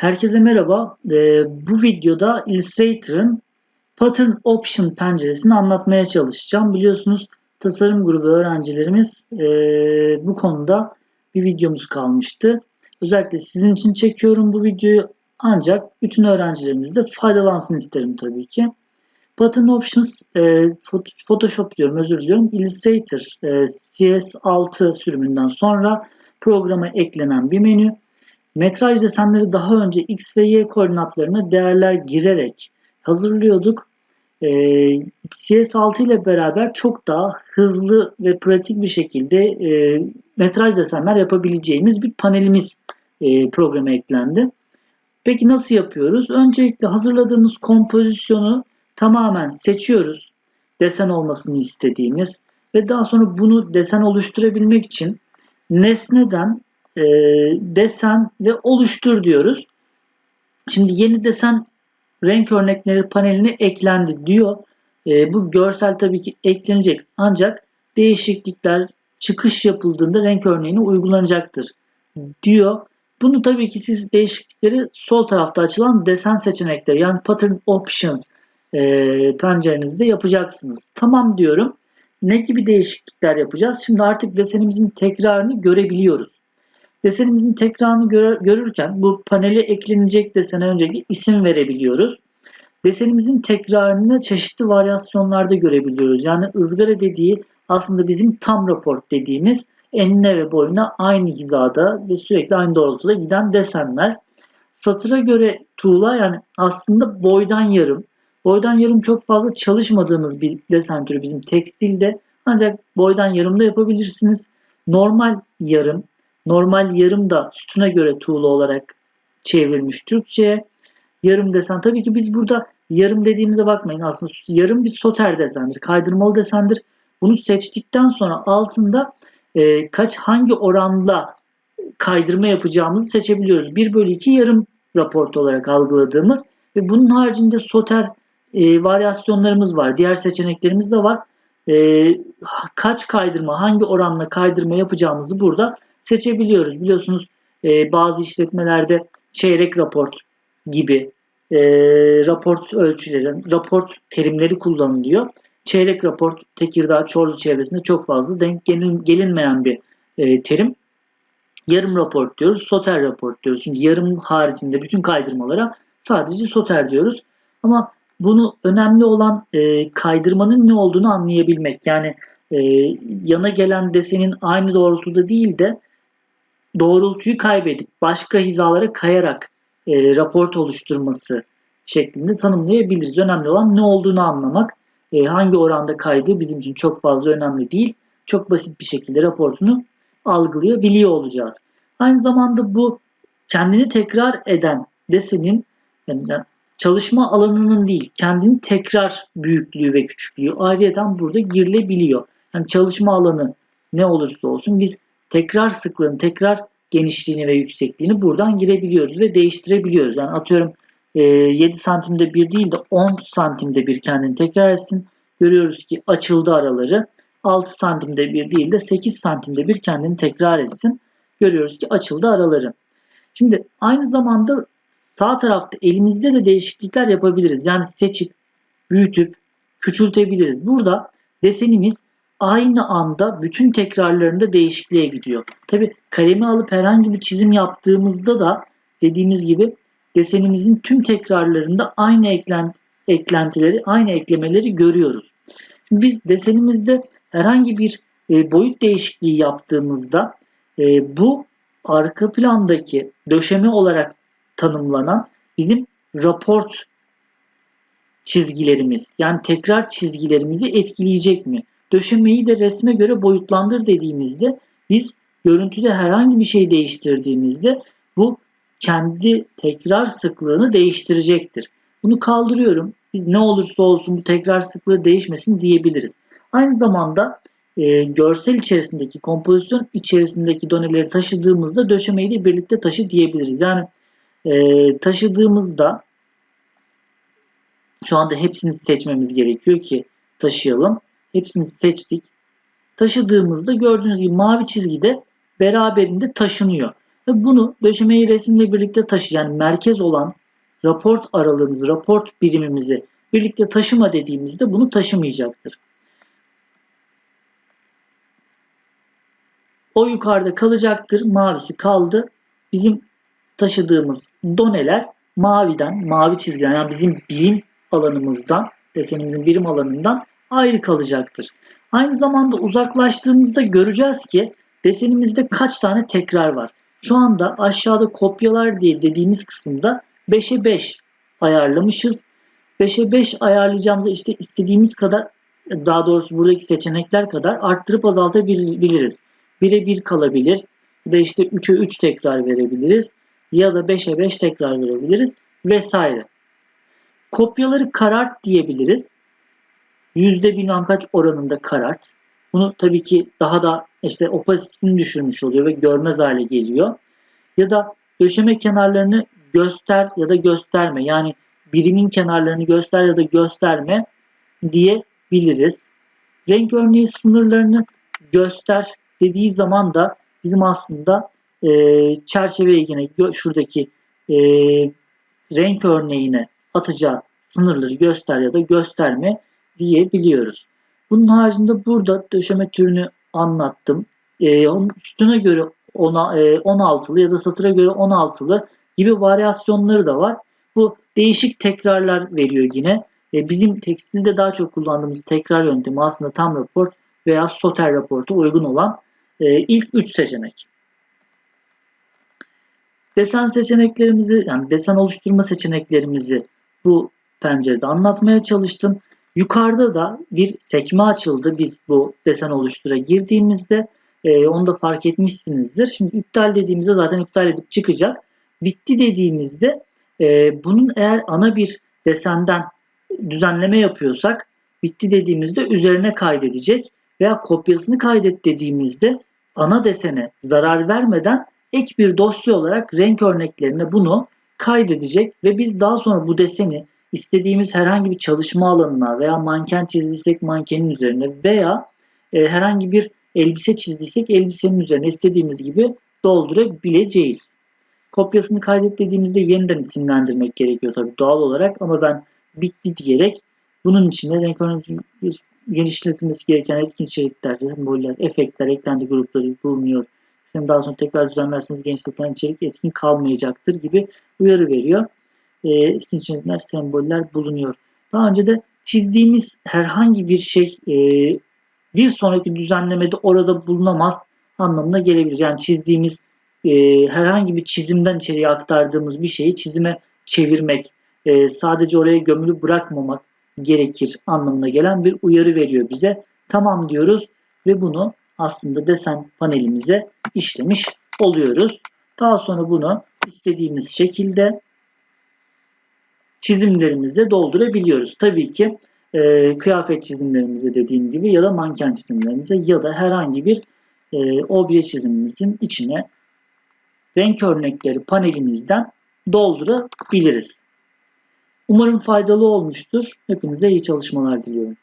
Herkese merhaba. Ee, bu videoda Illustrator'ın Pattern Option penceresini anlatmaya çalışacağım. Biliyorsunuz tasarım grubu öğrencilerimiz e, bu konuda bir videomuz kalmıştı. Özellikle sizin için çekiyorum bu videoyu ancak bütün öğrencilerimiz de faydalansın isterim tabii ki. Pattern Options, e, Photoshop diyorum özür diliyorum. Illustrator e, CS6 sürümünden sonra programa eklenen bir menü. Metraj desenleri daha önce x ve y koordinatlarına değerler girerek hazırlıyorduk. Ee, CS6 ile beraber çok daha hızlı ve pratik bir şekilde e, metraj desenler yapabileceğimiz bir panelimiz e, programa eklendi. Peki nasıl yapıyoruz? Öncelikle hazırladığımız kompozisyonu tamamen seçiyoruz. Desen olmasını istediğimiz ve daha sonra bunu desen oluşturabilmek için nesneden e, desen ve oluştur diyoruz. Şimdi yeni desen renk örnekleri paneline eklendi diyor. E, bu görsel tabii ki eklenecek ancak değişiklikler çıkış yapıldığında renk örneğine uygulanacaktır diyor. Bunu tabii ki siz değişiklikleri sol tarafta açılan desen seçenekleri yani pattern options e, pencerenizde yapacaksınız. Tamam diyorum. Ne gibi değişiklikler yapacağız? Şimdi artık desenimizin tekrarını görebiliyoruz. Desenimizin tekrarını gör, görürken bu panele eklenecek desene öncelikle isim verebiliyoruz. Desenimizin tekrarını çeşitli varyasyonlarda görebiliyoruz. Yani ızgara dediği aslında bizim tam raport dediğimiz enine ve boyuna aynı hizada ve sürekli aynı doğrultuda giden desenler. Satıra göre tuğla yani aslında boydan yarım. Boydan yarım çok fazla çalışmadığımız bir desen türü bizim tekstilde. Ancak boydan yarım da yapabilirsiniz. Normal yarım Normal yarım da sütuna göre tuğla olarak çevrilmiş Türkçe'ye. Yarım desen. Tabii ki biz burada yarım dediğimize bakmayın. Aslında yarım bir soter desendir. Kaydırmalı desendir. Bunu seçtikten sonra altında e, kaç hangi oranla kaydırma yapacağımızı seçebiliyoruz. 1 bölü 2 yarım raport olarak algıladığımız ve bunun haricinde soter e, varyasyonlarımız var. Diğer seçeneklerimiz de var. E, kaç kaydırma, hangi oranla kaydırma yapacağımızı burada seçebiliyoruz. Biliyorsunuz e, bazı işletmelerde çeyrek raport gibi e, raport ölçüleri, raport terimleri kullanılıyor. Çeyrek raport Tekirdağ, Çorlu çevresinde çok fazla denk gelin, gelinmeyen bir e, terim. Yarım raport diyoruz, soter raport diyoruz. Çünkü yarım haricinde bütün kaydırmalara sadece soter diyoruz. Ama bunu önemli olan e, kaydırmanın ne olduğunu anlayabilmek. Yani e, yana gelen desenin aynı doğrultuda değil de doğrultuyu kaybedip başka hizalara kayarak e, raport oluşturması şeklinde tanımlayabiliriz. Önemli olan ne olduğunu anlamak, e, hangi oranda kaydığı bizim için çok fazla önemli değil. Çok basit bir şekilde raportunu algılayabiliyor olacağız. Aynı zamanda bu kendini tekrar eden desenin yani çalışma alanının değil, kendini tekrar büyüklüğü ve küçüklüğü ayrıyeten burada girilebiliyor. Yani çalışma alanı ne olursa olsun biz tekrar sıklığını, tekrar genişliğini ve yüksekliğini buradan girebiliyoruz ve değiştirebiliyoruz. Yani atıyorum 7 e, santimde bir değil de 10 santimde bir kendini tekrar etsin. Görüyoruz ki açıldı araları. 6 santimde bir değil de 8 santimde bir kendini tekrar etsin. Görüyoruz ki açıldı araları. Şimdi aynı zamanda sağ tarafta elimizde de değişiklikler yapabiliriz. Yani seçip, büyütüp, küçültebiliriz. Burada desenimiz aynı anda bütün tekrarlarında değişikliğe gidiyor. Tabi kalemi alıp herhangi bir çizim yaptığımızda da dediğimiz gibi desenimizin tüm tekrarlarında aynı eklen, eklentileri, aynı eklemeleri görüyoruz. Şimdi biz desenimizde herhangi bir e, boyut değişikliği yaptığımızda e, bu arka plandaki döşeme olarak tanımlanan bizim raport çizgilerimiz yani tekrar çizgilerimizi etkileyecek mi? Döşemeyi de resme göre boyutlandır dediğimizde biz görüntüde herhangi bir şey değiştirdiğimizde bu kendi tekrar sıklığını değiştirecektir. Bunu kaldırıyorum. Biz ne olursa olsun bu tekrar sıklığı değişmesin diyebiliriz. Aynı zamanda e, görsel içerisindeki, kompozisyon içerisindeki doneleri taşıdığımızda döşemeyi de birlikte taşı diyebiliriz. Yani e, taşıdığımızda şu anda hepsini seçmemiz gerekiyor ki taşıyalım. Hepsini seçtik. Taşıdığımızda gördüğünüz gibi mavi çizgi de beraberinde taşınıyor. Ve bunu döşemeyi resimle birlikte taşı yani merkez olan raport aralığımız, raport birimimizi birlikte taşıma dediğimizde bunu taşımayacaktır. O yukarıda kalacaktır. Mavisi kaldı. Bizim taşıdığımız doneler maviden, mavi çizgiden yani bizim birim alanımızdan, desenimizin birim alanından ayrı kalacaktır. Aynı zamanda uzaklaştığımızda göreceğiz ki desenimizde kaç tane tekrar var. Şu anda aşağıda kopyalar diye dediğimiz kısımda 5'e 5 ayarlamışız. 5'e 5 ayarlayacağımızda işte istediğimiz kadar daha doğrusu buradaki seçenekler kadar arttırıp azaltabiliriz. 1'e 1 kalabilir. Ya da işte 3'e 3 tekrar verebiliriz. Ya da 5'e 5 tekrar verebiliriz. Vesaire. Kopyaları karart diyebiliriz. Yüzde bilmem kaç oranında karart. Bunu tabii ki daha da işte opasitesini düşürmüş oluyor ve görmez hale geliyor. Ya da döşeme kenarlarını göster ya da gösterme. Yani birimin kenarlarını göster ya da gösterme diyebiliriz. Renk örneği sınırlarını göster dediği zaman da bizim aslında e, çerçeveye yine şuradaki e, renk örneğine atacağı sınırları göster ya da gösterme diyebiliyoruz. Bunun haricinde burada döşeme türünü anlattım. E, üstüne göre ona, e, 16'lı ya da satıra göre 16'lı gibi varyasyonları da var. Bu değişik tekrarlar veriyor yine. E, bizim tekstilde daha çok kullandığımız tekrar yöntemi aslında tam rapor veya soter raportu uygun olan e, ilk 3 seçenek. Desen seçeneklerimizi yani desen oluşturma seçeneklerimizi bu pencerede anlatmaya çalıştım. Yukarıda da bir sekme açıldı biz bu desen oluştura girdiğimizde. E, onu da fark etmişsinizdir. Şimdi iptal dediğimizde zaten iptal edip çıkacak. Bitti dediğimizde e, bunun eğer ana bir desenden düzenleme yapıyorsak bitti dediğimizde üzerine kaydedecek veya kopyasını kaydet dediğimizde ana desene zarar vermeden ek bir dosya olarak renk örneklerine bunu kaydedecek ve biz daha sonra bu deseni istediğimiz herhangi bir çalışma alanına veya manken çizdiysek mankenin üzerine veya e, herhangi bir elbise çizdiysek elbisenin üzerine istediğimiz gibi doldurabileceğiz. Kopyasını kaydet dediğimizde yeniden isimlendirmek gerekiyor tabii doğal olarak ama ben bitti diyerek bunun içine renk genişletilmesi gereken etkin içerikler, semboller, efektler, eklendi grupları bulunuyor. Sizin daha sonra tekrar düzenlerseniz genişletilen içerik etkin kalmayacaktır gibi uyarı veriyor. E, etkin içerikler, semboller bulunuyor. Daha önce de çizdiğimiz herhangi bir şey e, bir sonraki düzenlemede orada bulunamaz anlamına gelebilir. Yani çizdiğimiz e, herhangi bir çizimden içeriye aktardığımız bir şeyi çizime çevirmek, e, sadece oraya gömülü bırakmamak gerekir anlamına gelen bir uyarı veriyor bize. Tamam diyoruz ve bunu aslında desen panelimize işlemiş oluyoruz. Daha sonra bunu istediğimiz şekilde çizimlerimize doldurabiliyoruz. Tabii ki e, kıyafet çizimlerimize dediğim gibi ya da manken çizimlerimize ya da herhangi bir e, obje çizimimizin içine renk örnekleri panelimizden doldurabiliriz. Umarım faydalı olmuştur. Hepinize iyi çalışmalar diliyorum.